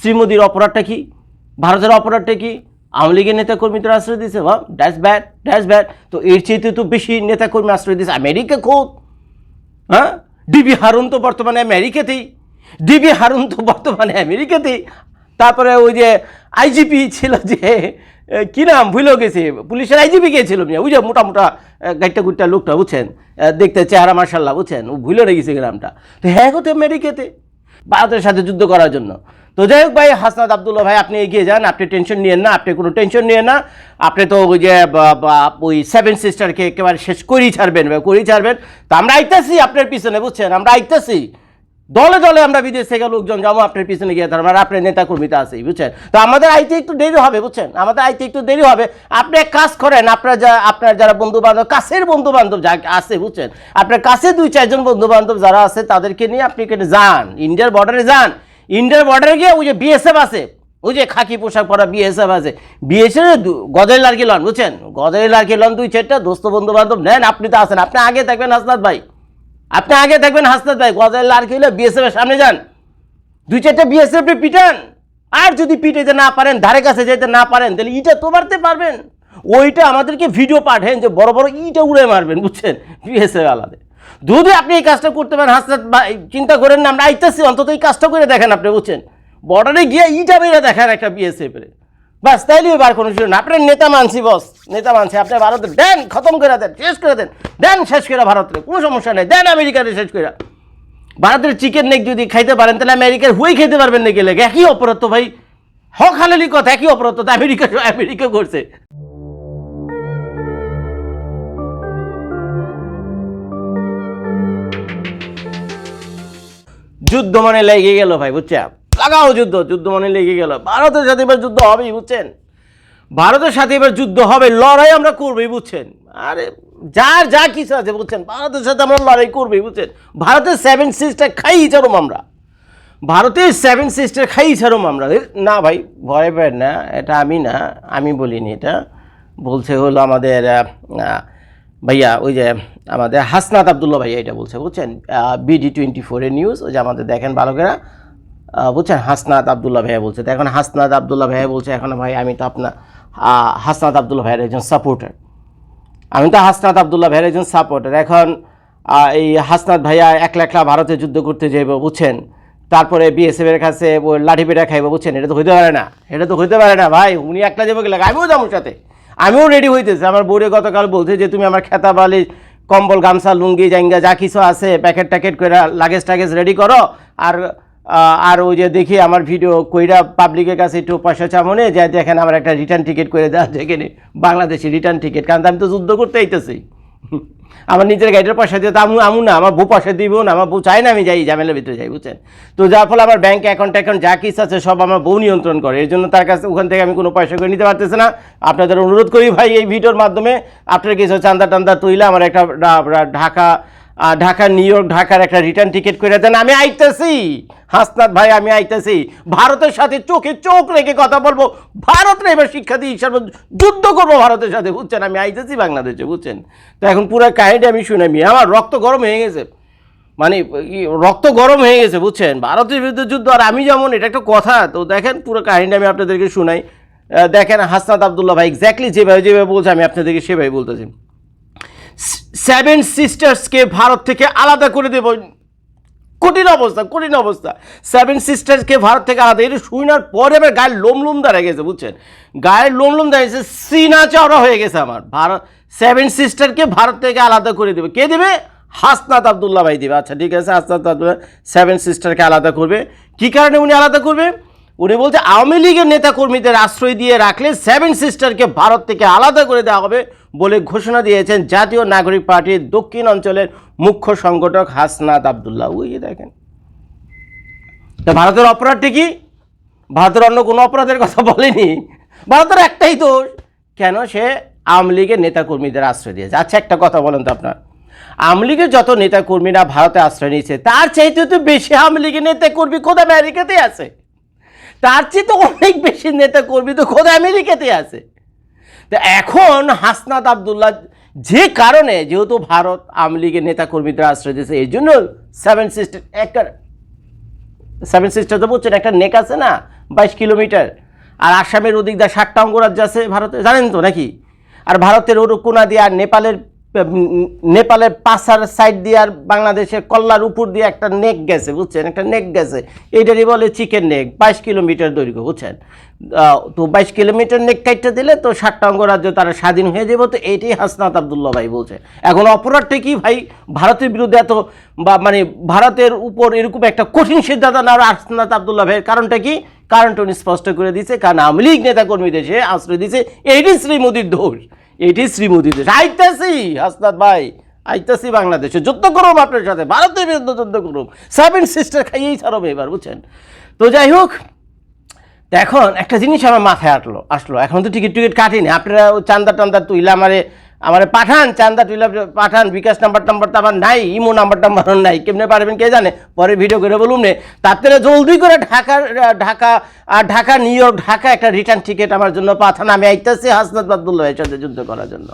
শ্রীমোদীর অপরাধটা কি? ভারতের অপরাধটা কি? আওয়ামী লীগের নেতাকর্মীদের আশ্রয় দিয়েছে বা ড্যাশ ব্যাড ড্যাশ ব্যাড তো এর চেয়ে তো বেশি নেতাকর্মী আশ্রয় দিয়েছে আমেরিকা খোদ। হ্যাঁ? ডিবি হারুন তো বর্তমানে আমেরিকাতেই। ডিবি হারুন তো বর্তমানে আমেরিকাতেই। তারপরে ওই যে আইজিপি ছিল যে কি নাম ভুলেও গেছে, পুলিশের আইজিপি কে ছিল? মিয়া ওই যে মোটা মোটা গাইটা গুইটা লোকটা, বুঝছেন? দেখতে চেহারা মার্শাল্লাহ বুঝছেন? ও ভুলে গেছে গ্রামটা। তো হ্যাঁ তো আমেরিকাতে। ভারতের সাথে যুদ্ধ করার জন্য। তো যাই হোক ভাই হাসনাদ আবদুল্লাহ ভাই, আপনি এগিয়ে যান, আপনি টেনশন নিয়েন না, আপনি কোনো টেনশন নিয়েন না। আপনি তো ওই যে ওই সেভেন সিস্টারকে একেবারে শেষ করেই ছাড়বেন করেই ছাড়বেন। তো আমরা আইতেছি আপনার পিছনে, বুঝছেন? আমরা আইতাছি। দলে দলে আমরা বিদেশ থেকে লোকজন যাব, আপনার পিছনে গিয়ে ধরবো আর আপনার নেতা কর্মীতে আছেই বুঝছেন? তো আমাদের আইতে একটু দেরি হবে, বুঝছেন? আমাদের আইতে একটু দেরি হবে। আপনি এক কাজ করেন, আপনার যা আপনার যারা বন্ধু বান্ধব কাছের বন্ধু বান্ধব যা আছে, বুঝছেন? আপনার কাছে দুই, চারজন বন্ধু বান্ধব যারা আছে, তাদেরকে নিয়ে আপনি কেটে যান, ইন্ডিয়ার বর্ডারে যান। ইন্ডিয়ার বর্ডারে গিয়ে ওই যে বিএসএফ আছে, ওই যে খাকি পোশাক পরা বিএসএফ আছে। বিএসএফ গদের লার্কি লন, বুঝছেন? গদের লার্কি লন, দুই, চারটা দোস্ত বন্ধু বান্ধব নেন, আপনি তো আছেন। আপনি আগে থাকবেন হাসনাত ভাই। আপনি আগে দেখবেন হাসনাত ভাই গদের লার্কি হলে বিএসএফ এর সামনে যান। দুই চারটা বিএসএফ পিটান। আর যদি পিটাইতে না পারেন, ধারে কাছে যেতে না পারেন, তাহলে ইটা তো মারতে পারবেন। ওইটা আমাদেরকে ভিডিও পাঠেন যে বড় বড় ইটা উড়ে মারবেন, বুঝছেন? বিএসএফ আলাদা। যদি আপনি এই কাজটা করতে পারেন, হাসনাত ভাই, চিন্তা করেন না, আমরা আইতেছি, অন্তত এই কাজটা করে দেখেন আপনি, বুঝছেন? বর্ডারে গিয়ে ইটা বেড়ে দেখেন একটা বিএসএফ এর বাস, তাইলে এবার কোনো কিছু না। আপনার নেতা মানছি, বস। নেতা মানছি আপনি ভারতের। দেন, খতম করে দেন, শেষ করে দেন। দেন, শেষ করে ভারতের। কোনো সমস্যা নেই। দেন, আমেরিকাতে শেষ করে। ভারতের চিকেন নেক যদি খাইতে পারেন, তাহলে আমেরিকার হুই খেতে পারবেন না গেলে একই অপরাধ ভাই। হক হালালি কথা, একই অপরাধ তো আমেরিকা আমেরিকা করছে। যুদ্ধ মানে লেগে গেল ভাই, বুঝছেন? লাগাও যুদ্ধ যুদ্ধ মানে লেগে গেল। ভারতের সাথে এবার যুদ্ধ হবেই, বুঝছেন? ভারতের সাথে এবার যুদ্ধ হবে, লড়াই আমরা করবোই, বুঝছেন? আরে, যার যা কিছু আছে, বুঝছেন? ভারতের সাথে আমরা লড়াই করবোই, বুঝছেন? ভারতের সেভেন সিস্টার খাই ছাড়ুম আমরা। ভারতের সেভেন সিস্টার খাই ছাড়ুম আমরা। না ভাই, ভয় পায় না, এটা আমি না, আমি বলিনি এটা। বলছে হলো আমাদের ভাইয়া, ওই যে আমাদের হাসনাত আবদুল্লাহ ভাইয়া এটা বলছে, বুঝছেন? বিডি টোয়েন্টি ফোরের নিউজ ওই যে আমাদের দেখেন বালকেরা বুঝছেন? হাসনাত আবদুল্লাহ ভাইয়া বলছে। তো এখন হাসনাত আবদুল্লাহ ভাইয়া বলছে, এখন ভাই আমি তো আপনার হাসনাত আবদুল্লাহ ভাইয়ের একজন সাপোর্টার আমি তো হাসনাত আবদুল্লাহ ভাইয়ের একজন সাপোর্টার এখন এই হাসনাত ভাইয়া একলা একলা ভারতে যুদ্ধ করতে যাইব, বুঝছেন? তারপরে বিএসএফ এর কাছে লাঠি পেটা খাইব, বুঝছেন? এটা তো হইতে পারে না। এটা তো হইতে পারে না, ভাই। উনি একলা যাব গেলে আমিও যাব সাথে। আমিও রেডি হইতেছি। আমার বউরে গতকাল বলছে যে, তুমি আমার খেতা বালি কম্বল, গামছা, লুঙ্গি জাঙ্গা যা কিছু আছে, প্যাকেট ট্যাকেট করে লাগেজ ট্যাগেজ রেডি করো। আর আর ওই যে দেখি আমার ভিডিও কইরা পাবলিকের কাছে একটু পয়সা চামনে যে দেখেন আমার একটা রিটার্ন টিকিট করে দেওয়া যেখানে বাংলাদেশি রিটার্ন টিকিট কারণ আমি তো যুদ্ধ করতে আইতেছি। আমার নিজের গাড়ির পয়সা দিয়ে তো আমু আমু না, আমার বউ পয়সা দিব না, আমার বউ চায় না আমি যাই, ঝামেলার ভিতরে যাই, বুঝছেন? তো যার ফলে আমার ব্যাংক অ্যাকাউন্ট অ্যাকাউন্ট যা কিছু আছে সব আমার বউ নিয়ন্ত্রণ করে, এর জন্য তার কাছে ওখান থেকে আমি কোনো পয়সা করে নিতে পারতেছি না। আপনাদের অনুরোধ করি ভাই, এই ভিডিওর মাধ্যমে আপনার কিছু চান্দা টান্দা তুইলে আমার একটা ঢাকা ঢাকা, নিউ ইয়র্ক, ঢাকার একটা রিটার্ন টিকিট করে দেন। আমি আইতেছি। হাসনাত ভাই, আমি আইতেছি। ভারতের সাথে চোখে চোখ রেখে কথা বলব। ভারতের এবার শিক্ষা দিয়ে হিসাবে যুদ্ধ করব ভারতের সাথে। বুঝছেন? আমি আইতেছি বাংলাদেশে, বুঝছেন? তো এখন পুরো কাহিনী আমি শুনামি আমার রক্ত গরম হয়ে গেছে। মানে রক্ত গরম হয়ে গেছে, বুঝছেন? ভারতের বিরুদ্ধে যুদ্ধ, আর আমি যেমন, এটা একটা কথা। তো দেখেন, পুরো কাহিনীটা আমি আপনাদেরকে শুনাই। দেখেন হাসনাত আবদুল্লাহ ভাই এক্স্যাক্টলি যেভাবে যেভাবে বলছে, আমি আপনাদেরকে সেভাবে বলতেছি। সেভেন সিস্টার্সকে ভারত থেকে আলাদা করে দেব। কঠিন অবস্থা কঠিন অবস্থা। সেভেন সিস্টার্সকে ভারত থেকে আলাদা। এটা শুনার পরে আমার গায়ের লোম লোম দাঁড়িয়ে গেছে, বুঝছেন? গায়ের লোমলুম লোম দাঁড়িয়েছে সিনা চওড়া হয়ে গেছে আমার। ভারত সেভেন সিস্টারকে ভারত থেকে আলাদা করে দেবে। কে দেবে? হাসনাত আবদুল্লাহ ভাই দেবে। আচ্ছা ঠিক আছে, হাসনাত আবদুল্লাহ সেভেন সিস্টারকে আলাদা করবে। কী কারণে উনি আলাদা করবে? উনি বলছে, আওয়ামী লীগের নেতাকর্মীদের আশ্রয় দিয়ে রাখলে সেভেন সিস্টারকে ভারত থেকে আলাদা করে দেওয়া হবে বলে ঘোষণা দিয়েছেন জাতীয় নাগরিক পার্টির দক্ষিণ অঞ্চলের মুখ্য সংগঠক হাসনাত আবদুল্লাহ। ওই দেখেন। তা ভারতের অপরাধটি কি? ভারতের অন্য কোনো অপরাধের কথা বলেনি? ভারতের একটাই দোষ, কেন সে আওয়ামী লীগের নেতাকর্মীদের আশ্রয় দিয়েছে? আচ্ছা একটা কথা বলেন তো আপনার। আওয়ামী লীগের যত নেতাকর্মীরা ভারতে আশ্রয় নিয়েছে, তার চাইতে তো বেশি আওয়ামী লীগের নেতাকর্মী কোথায়? আমেরিকাতেই আছে। তার চেয়ে তো অনেক বেশি নেতাকর্মী তো খোদ আমেরিকাতে আছে। তো এখন হাসনাত আবদুল্লাহ যে কারণে যেহেতু ভারত আওয়ামী লীগের নেতাকর্মীদের আশ্রয় দিয়েছে এই জন্য সেভেন সিস্টার একটা সেভেন সিস্টার তো বলছেন, একটা নেক আছে না, বাইশ কিলোমিটার। আর আসামের ওদিক দিয়ে ষাটটা অঙ্গরাজ্য আছে ভারতে, জানেন তো নাকি? আর ভারতের ওর কোনা দিয়ে আর নেপালের নেপালের পাশার সাইড দিয়ে আর বাংলাদেশের কল্লার উপর দিয়ে একটা নেক গেছে, বুঝছেন? একটা নেক গেছে। এইটারই বলে চিকেন নেক বাইশ কিলোমিটার দৈর্ঘ্য, বুঝছেন? তো বাইশ কিলোমিটার নেক কাইটটা দিলে তো ষাটটা অঙ্গরাজ্য তারা স্বাধীন হয়ে যাবে, তো এইটাই হাসনাত আবদুল্লাহ ভাই বলছে। এখন অপরাধটা কি ভাই? ভারতের বিরুদ্ধে এত বা মানে ভারতের উপর এরকম একটা কঠিন সিদ্ধান্ত নেওয়ার হাসনাত আবদুল্লাহ ভাইয়ের কারণটা কি? কারণটা উনি স্পষ্ট করে দিছে কারণ আওয়ামী লীগ নেতাকর্মীদের সে আশ্রয় দিছে এইটি শ্রী মোদীর দোষ। এটি শ্রী মোদীর দোষ আইতাছি, হাসনাত ভাই আইতাসি বাংলাদেশে। যুদ্ধ করুম আপনার সাথে ভারতের বিরুদ্ধে যুদ্ধ করুম। সেভেন সিস্টার খাইয়েই ছাড়বে এবার, বুঝছেন? তো যাই হোক এখন একটা জিনিস আমার মাথায় আটলো আসলো। এখন তো টিকিট টিকিট কাটিনি। আপনারা চান্দা টান্দা তুইলা আমারে আমারে পাঠান, চান্দা তুইলা পাঠান, বিকাশ নাম্বার টাম্বার তো আমার নাই, ইমো নাম্বার টাম্বারও নাই, কেমনে পারবেন কে জানে? পরে ভিডিও করে বলুন নে। তার জলদি করে ঢাকার, ঢাকা আর ঢাকা নিউ ইয়র্ক ঢাকা একটা রিটার্ন টিকিট আমার জন্য পাঠান। আমি আইতেছি হাসনাত আবদুল্লাহ এর সাথে যুদ্ধ করার জন্য।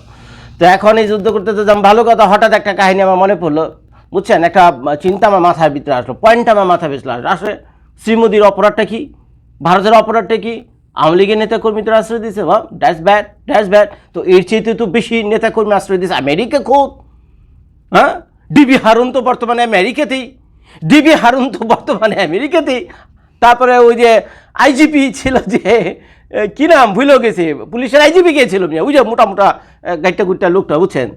তো এখন এই যুদ্ধ করতে তো যেমন ভালো কথা, হঠাৎ একটা কাহিনী আমার মনে পড়ল। বুঝছেন? একটা চিন্তা আমার মাথার ভিতরে আসলো পয়েন্ট আমার মাথায় বেসলো আসলে শ্রীমোদীর অপরাধটা কি? ভারতের অপরাধটা কি? আওয়ামী লীগের নেতাকর্মীদের আশ্রয় দিয়েছে বা ড্যাশ ব্যাড ড্যাশ ব্যাড তো এর চেয়ে তো বেশি নেতাকর্মী আশ্রয় দিয়েছে আমেরিকা খোদ হ্যাঁ? ডিবি হারুন তো বর্তমানে আমেরিকাতেই। ডিবি হারুন তো বর্তমানে আমেরিকাতেই। তারপরে ওই যে আইজিপি ছিল যে কি নাম, ভুলেও গেছে। পুলিশের আইজিপি কে ছিল মিয়া ওই যে মোটা মোটা গাইটা লোকটা, বুঝছেন?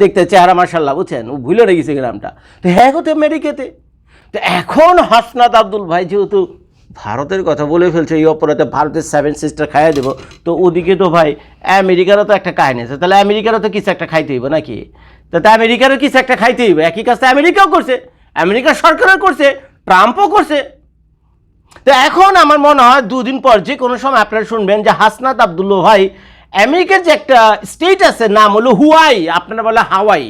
দেখতে চেহারা মার্শাল্লাহ বুঝছেন? ও ভুলে গেছে গ্রামটা তো হ্যাঁ তো আমেরিকাতে। তো এখন হাসনাত আব্দুল ভাই যেহেতু ভারতের কথা বলে ফেলছে, এই অপরাধে ভারতের সেভেন সিস্টার খাইয়ে দেবো। তো ওদিকে তো ভাই, আমেরিকারও তো একটা কাহিনী আছে। তাহলে আমেরিকারও তো কিছু একটা খাইতে হইব নাকি? তাতে আমেরিকারও কিছু একটা খাইতে হইব। একই কাজটা আমেরিকাও করছে। আমেরিকার সরকারও করছে, ট্রাম্পও করছে। তো এখন আমার মনে হয় দুদিন পর যে কোনো সময় আপনারা শুনবেন যে হাসনাত আবদুল্লো ভাই, আমেরিকার যে একটা স্টেট আছে, নাম হলো হুয়াই। আপনারা বলে হাওয়াই।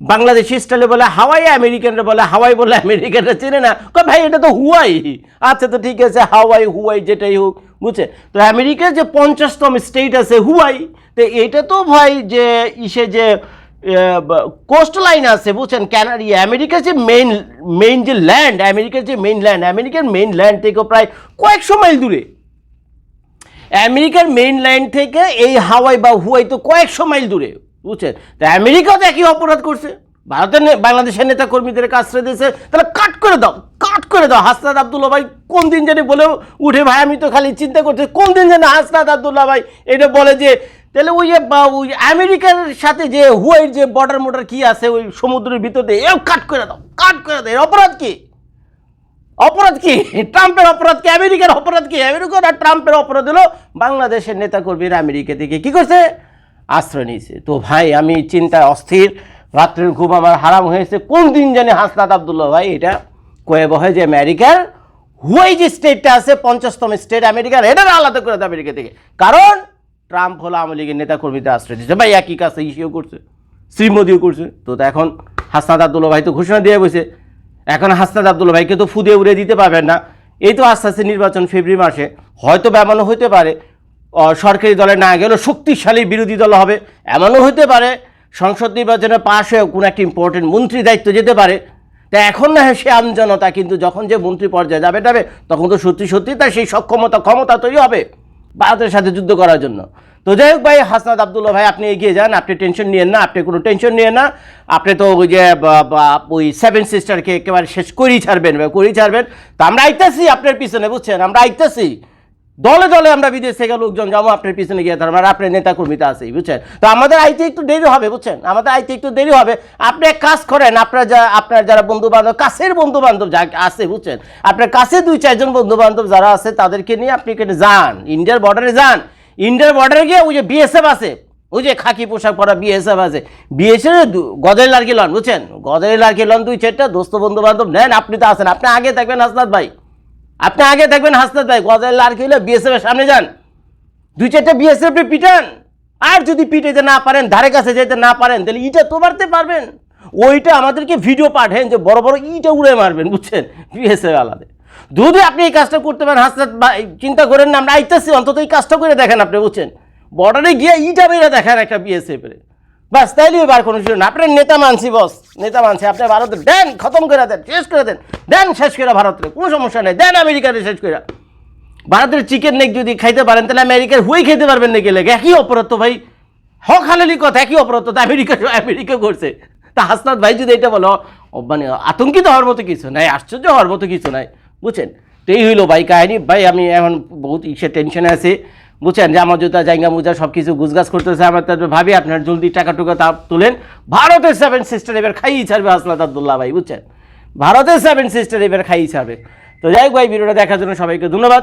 বাংলাদেশি স্টাইলে বলে হাওয়াই আমেরিকানরা বলে, হাওয়াই বলে আমেরিকানরা চেনে না। কয়, ভাই, এটা তো হুয়াই। আচ্ছা তো ঠিক আছে, হাওয়াই, হুয়াই, যেটাই হোক, বুঝছে? তো আমেরিকার যে পঞ্চাশতম স্টেট আছে হুয়াই, তো এটা তো ভাই যে ইসে যে কোস্ট লাইন আছে, বুঝছেন? ক্যানারি আমেরিকার যে মেইন মেইন যে ল্যান্ড আমেরিকার যে মেইন ল্যান্ড আমেরিকার মেইন ল্যান্ড থেকে প্রায় কয়েকশো মাইল দূরে। আমেরিকার মেইন ল্যান্ড থেকে এই হাওয়াই বা হুয়াই তো কয়েকশো মাইল দূরে। বুঝছেন? তা আমেরিকাও তো একই অপরাধ করছে। ভারতের বাংলাদেশের নেতা কর্মীদের আশ্রয় দিয়েছে। তাহলে কাট করে দাও, কাট করে দাও। হাসনাত আবদুল্লা ভাই কোন দিন জানি বলে উঠে, ভাই, আমি তো খালি চিন্তা করছি, কোন দিন জানি হাসনাত আবদুল্লা ভাই এটা বলে যে, তাহলে ওই যে ওই আমেরিকার সাথে যে হুয়াইয়ের যে বর্ডার মোডার কি আছে, ওই সমুদ্রের ভিতরে, এও কাট করে দাও, কাট করে দাও। এর অপরাধ কি? অপরাধ কি? ট্রাম্পের অপরাধ কি? আমেরিকার অপরাধ কি? আমেরিকার আর ট্রাম্পের অপরাধ হলো বাংলাদেশের নেতা নেতাকর্মীরা আমেরিকা থেকে কি করছে? আশ্রয় নিয়েছে। তো ভাই, আমি চিন্তায় অস্থির। রাত্রের ঘুম আমার হারাম হয়েছে। কোন দিন জানি হাসনাত আবদুল্লাহ ভাই, এটা কয়ে বহে যে আমেরিকার হুয়াই যে স্টেটটা আছে, পঞ্চাশতম স্টেট আমেরিকার এটা আলাদা করে দেয় আমেরিকা থেকে। কারণ ট্রাম্প হলো আওয়ামী লীগের নেতা কর্মীদের আশ্রয় দিচ্ছে ভাই, একই কাছে ইসিও করছে শ্রী মোদিও করছে তো এখন হাসনাত আবদুল্লাহ ভাই তো ঘোষণা দিয়ে বসে। এখন হাসনাত আবদুল্লাহ ভাইকে তো ফুদে উড়ে দিতে পারবেন না। এই তো আস্তে আস্তে নির্বাচন ফেব্রুয়ারি মাসে। হয়তো বা এমনও হতে পারে। সরকারি দলে না গেলেও শক্তিশালী বিরোধী দল হবে। এমনও হতে পারে, সংসদ নির্বাচনে পাশ হয়ে কোনো একটা ইম্পর্টেন্ট মন্ত্রী দায়িত্ব যেতে পারে। তা এখন না সে আমজনতা কিন্তু যখন যে মন্ত্রী পর্যায়ে যাবে যাবে, তখন তো সত্যি সত্যি তার সেই সক্ষমতা, ক্ষমতা তৈরি হবে ভারতের সাথে যুদ্ধ করার জন্য। তো যাই হোক ভাই, হাসনাত আবদুল্লাহ ভাই, আপনি এগিয়ে যান, আপনি টেনশন নিয়েন না, আপনি কোনো টেনশন নিয়েন না। আপনি তো ওই যে ওই সেভেন সিস্টারকে একেবারে শেষ করেই ছাড়বেন করেই ছাড়বেন। তো আমরা আইতাছি আপনার পিছনে, বুঝছেন? আমরা আইতাছি। দলে দলে আমরা বিদেশ থেকে লোকজন যাব, আপনার পিছনে গিয়ে ধরবো আর আপনার নেতা কর্মীতে আছেই বুঝছেন? তো আমাদের আইতে একটু দেরি হবে, বুঝছেন? আমাদের আইতে একটু দেরি হবে। আপনি এক কাজ করেন, আপনার যা, আপনার যারা বন্ধু বান্ধব কাছের বন্ধু বান্ধব যা আছে, বুঝছেন? আপনার কাছে দুই, চারজন বন্ধু বান্ধব যারা আছে, তাদেরকে নিয়ে আপনি এখানে যান, ইন্ডিয়ার বর্ডারে যান। ইন্ডিয়ার বর্ডারে গিয়ে ওই যে বিএসএফ আছে, ওই যে খাকি পোশাক পরা বিএসএফ আছে। বিএসএফ গজের লার্কি লন বুঝছেন? গজের লার্কি লন দুই, চারটা, দোস্ত বন্ধু বান্ধব নেন, আপনি তো আছেন। আপনি আগে থাকবেন, হাসনাত ভাই। আপনি আগে দেখবেন হাসনাত ভাই গজাইল আর খেলে বিএসএফ এর সামনে যান। দুই চারটা বিএসএফ পিটান। আর যদি পিটাইতে না পারেন, ধারে কাছে যেতে না পারেন, তাহলে ইটা তো মারতে পারবেন। ওইটা আমাদেরকে ভিডিও পাঠেন যে বড় বড় ইটা উড়ে মারবেন, বুঝছেন? বিএসএফ আলাদা। যদি আপনি এই কাজটা করতে পারেন, হাসনাত ভাই, চিন্তা করেন না, আমরা আইতেছি, অন্তত এই কাজটা করে দেখেন আপনি, বুঝছেন? বর্ডারে গিয়ে ইটা বেড়ে দেখেন একটা বিএসএফ এর বাস, তাইলে এবার কোনো কিছু না। আপনার নেতা মানছি বস নেতা মানছি আপনি ভারতের, দেন, খতম করে দেন, শেষ করে দেন। দেন শেষ করে ভারতের কোনো সমস্যা নেই, দেন আমেরিকাতে শেষ করে ভারতের চিকেন নেক যদি খাইতে পারেন, তাহলে আমেরিকার হুই খেতে পারবেন নাকি লেগে? একই অপরাধ ভাই। হক হালালি কথা, একই অপরাধ তো আমেরিকা আমেরিকা করছে। তা হাসনাত ভাই যদি এটা বলো মানে আতঙ্কিত হওয়ার মতো কিছু নাই, আশ্চর্য হওয়ার মতো কিছু নাই, বুঝছেন? তো এই হইল ভাই কাহিনী। ভাই, আমি এখন বহুত ইসে টেনশনে আছি, বুঝছেন? যে আমার জুতা, জায়গা, মুজা সব কিছু গুজগাছ করতেছে, আমার তারপরে ভাবি আপনার জলদি টাকা টুকা তা তুলেন। ভারতের সেভেন সিস্টার এবার খাইয়ে ছাড়বে হাসনাত আবদুল্লাহ ভাই, বুঝছেন? ভারতের সেভেন সিস্টার এবার খাইয়ে ছাড়বে। তো যাই হোক ভাই, ভিডিওটা দেখার জন্য সবাইকে ধন্যবাদ।